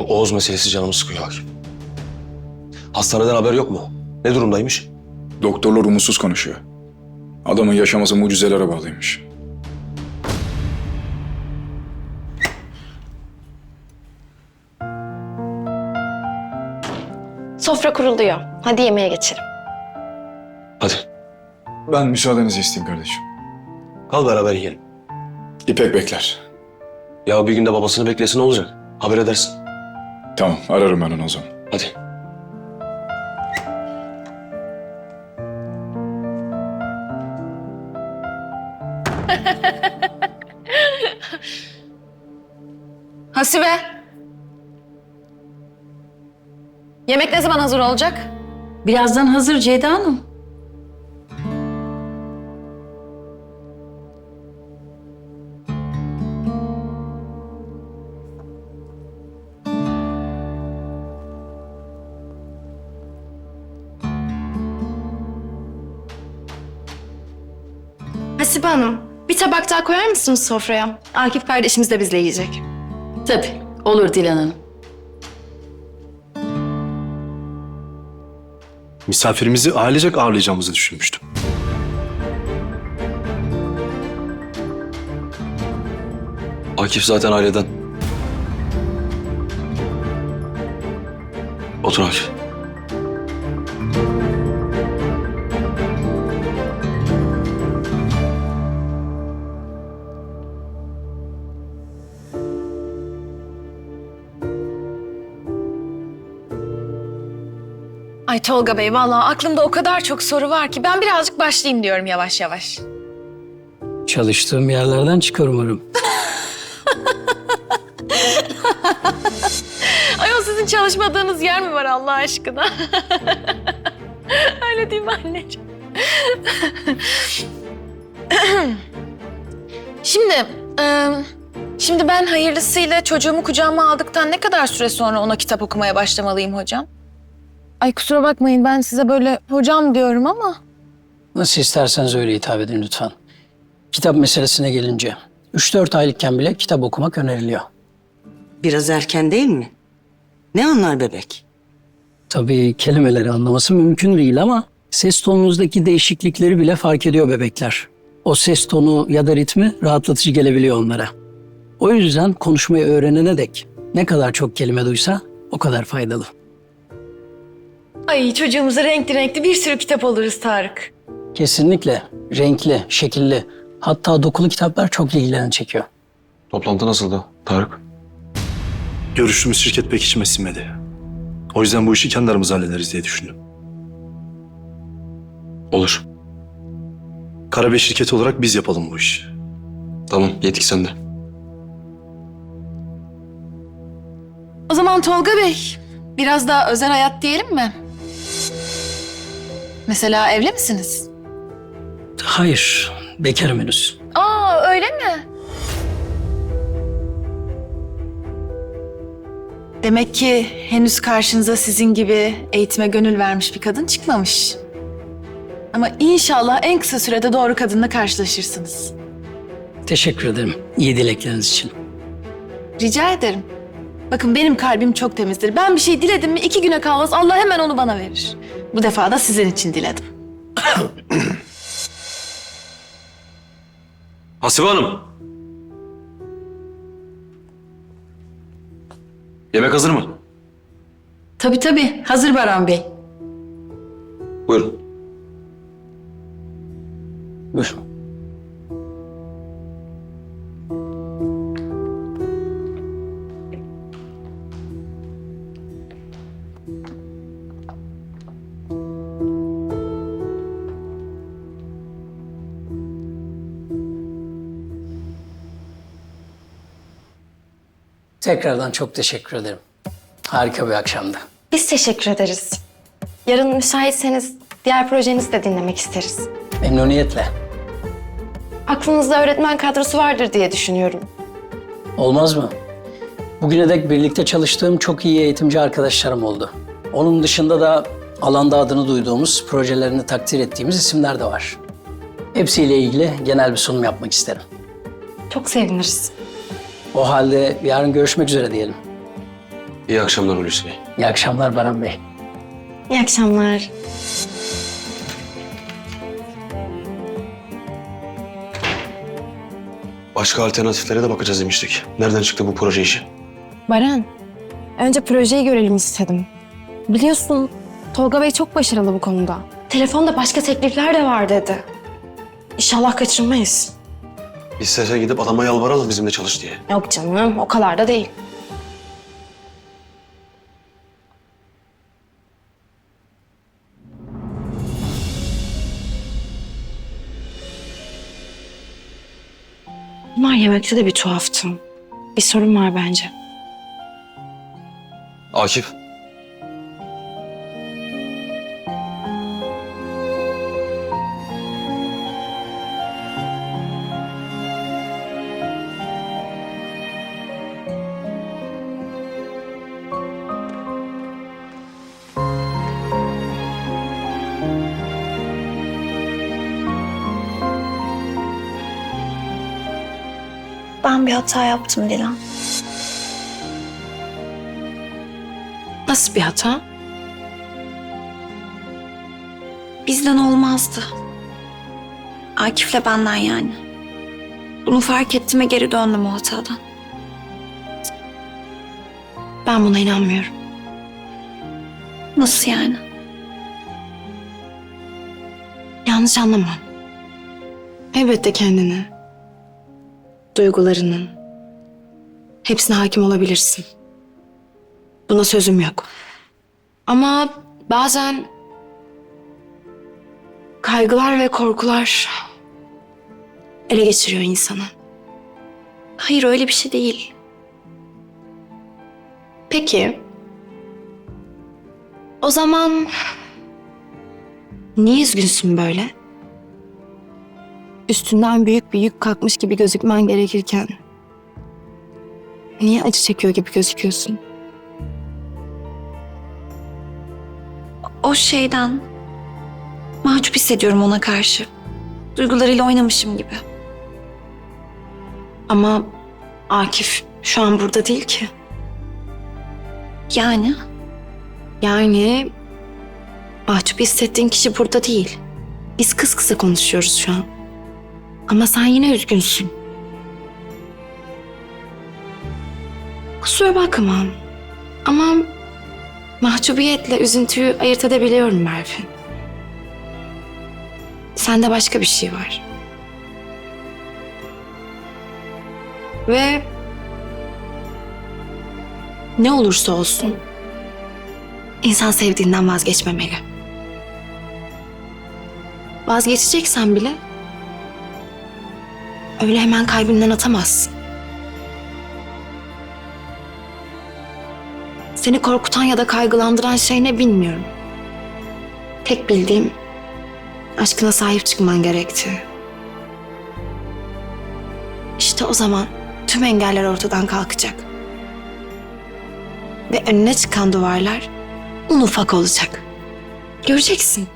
Bu Oğuz meselesi canımı sıkıyor Akif. Hastaneden haber yok mu? Ne durumdaymış? Doktorlar umutsuz konuşuyor. Adamın yaşaması mucizelere bağlıymış. Sofra kuruluyor. Hadi yemeğe geçelim. Hadi Ben müsaadenizi isteyeyim kardeşim. kal beraber yiyelim. İpek bekler. Ya bir günde babasını beklesin ne olacak? Haber edersin. Tamam ararım ben onu o zaman. Hadi. Hasibe. Yemek ne zaman hazır olacak? Birazdan hazır Ceyda Hanım. Hasibe Hanım, bir tabak daha koyar mısınız sofraya? Akif kardeşimiz de bizle yiyecek. Tabii. Olur Dilan Hanım. Misafirimizi ailecek ağırlayacağımızı düşünmüştüm. Akif zaten aileden. Otur Akif. Ay Tolga Bey vallahi aklımda o kadar çok soru var ki ben birazcık başlayayım diyorum yavaş yavaş. Çalıştığım yerlerden çıkar umarım. Ay o sizin çalışmadığınız yer mi var Allah aşkına? Öyle değil mi anneciğim? şimdi, e, şimdi ben hayırlısıyla çocuğumu kucağıma aldıktan ne kadar süre sonra ona kitap okumaya başlamalıyım hocam? Ay kusura bakmayın ben size böyle hocam diyorum ama. Nasıl isterseniz öyle hitap edin lütfen. Kitap meselesine gelince 3-4 aylıkken bile kitap okumak öneriliyor. Biraz erken değil mi? Ne anlar bebek? Tabii kelimeleri anlaması mümkün değil ama ses tonunuzdaki değişiklikleri bile fark ediyor bebekler. O ses tonu ya da ritmi rahatlatıcı gelebiliyor onlara. O yüzden konuşmayı öğrenene dek ne kadar çok kelime duysa o kadar faydalı. Ay çocuğumuza renkli renkli bir sürü kitap oluruz Tarık. Kesinlikle renkli, şekilli hatta dokulu kitaplar çok ilgilerini çekiyor. Toplantı nasıldı Tarık? Görüştüğümüz şirket pek içime sinmedi. O yüzden bu işi kendi aramızda hallederiz diye düşündüm. Olur. Karabey şirketi olarak biz yapalım bu işi. Tamam yetki sende. O zaman Tolga Bey, biraz daha özel hayat diyelim mi? Mesela evli misiniz? Hayır, bekarım henüz. Aa öyle mi? Demek ki henüz karşınıza sizin gibi eğitime gönül vermiş bir kadın çıkmamış. Ama inşallah en kısa sürede doğru kadınla karşılaşırsınız. Teşekkür ederim iyi dilekleriniz için. Rica ederim. Bakın benim kalbim çok temizdir. Ben bir şey diledim mi iki güne kalmaz Allah hemen onu bana verir. Bu defa da sizin için diledim. Hasibe Hanım. Yemek hazır mı? Tabii tabii. Hazır Baran Bey. Buyurun. Buyurun. Tekrardan çok teşekkür ederim. Harika bir akşamdı. Biz teşekkür ederiz. Yarın müsaitseniz diğer projenizi de dinlemek isteriz. Memnuniyetle. Aklınızda öğretmen kadrosu vardır diye düşünüyorum. Olmaz mı? Bugüne dek birlikte çalıştığım çok iyi eğitimci arkadaşlarım oldu. Onun dışında da alanda adını duyduğumuz, projelerini takdir ettiğimiz isimler de var. Hepsiyle ilgili genel bir sunum yapmak isterim. Çok seviniriz. O halde yarın görüşmek üzere diyelim. İyi akşamlar Hulusi Bey. İyi akşamlar Baran Bey. İyi akşamlar. Başka alternatiflere de bakacağız demiştik. Nereden çıktı bu proje işi? Baran, önce projeyi görelim istedim. Biliyorsun Tolga Bey çok başarılı bu konuda. Telefonda başka teklifler de var dedi. İnşallah kaçırmayız. Sese gidip adama yalvaralım bizimle çalış diye. Yok canım, o kadar da değil. Bunlar yemekte de bir tuhaftı. Bir sorun var bence. Akif. Ben bir hata yaptım Dilan. Nasıl bir hata? Bizden olmazdı. Akif'le benden yani. Bunu fark ettim ve geri döndüm o hatadan. Ben buna inanmıyorum. Nasıl yani? Yanlış anlama. Elbette kendini, duygularının, hepsine hakim olabilirsin. Buna sözüm yok. Ama bazen kaygılar ve korkular ele geçiriyor insanı. Hayır öyle bir şey değil. Peki. O zaman niye üzgünsün böyle? Üstünden büyük bir yük kalkmış gibi gözükmen gerekirken niye acı çekiyor gibi gözüküyorsun? O şeyden mahcup hissediyorum ona karşı. Duygularıyla oynamışım gibi. Ama Akif şu an burada değil ki. Yani Yani mahcup hissettiğin kişi burada değil. Biz kıs kısa konuşuyoruz şu an. Ama sen yine üzgünsün. Kusura bakma. Ama mahcubiyetle üzüntüyü ayırt edebiliyorum Berfin. Sende başka bir şey var. Ve ne olursa olsun İnsan sevdiğinden vazgeçmemeli. Vazgeçeceksen bile öyle hemen kalbinden atamazsın. Seni korkutan ya da kaygılandıran şey ne bilmiyorum. Tek bildiğim aşkına sahip çıkman gerekti. İşte o zaman tüm engeller ortadan kalkacak. Ve önüne çıkan duvarlar un ufak olacak. Göreceksin.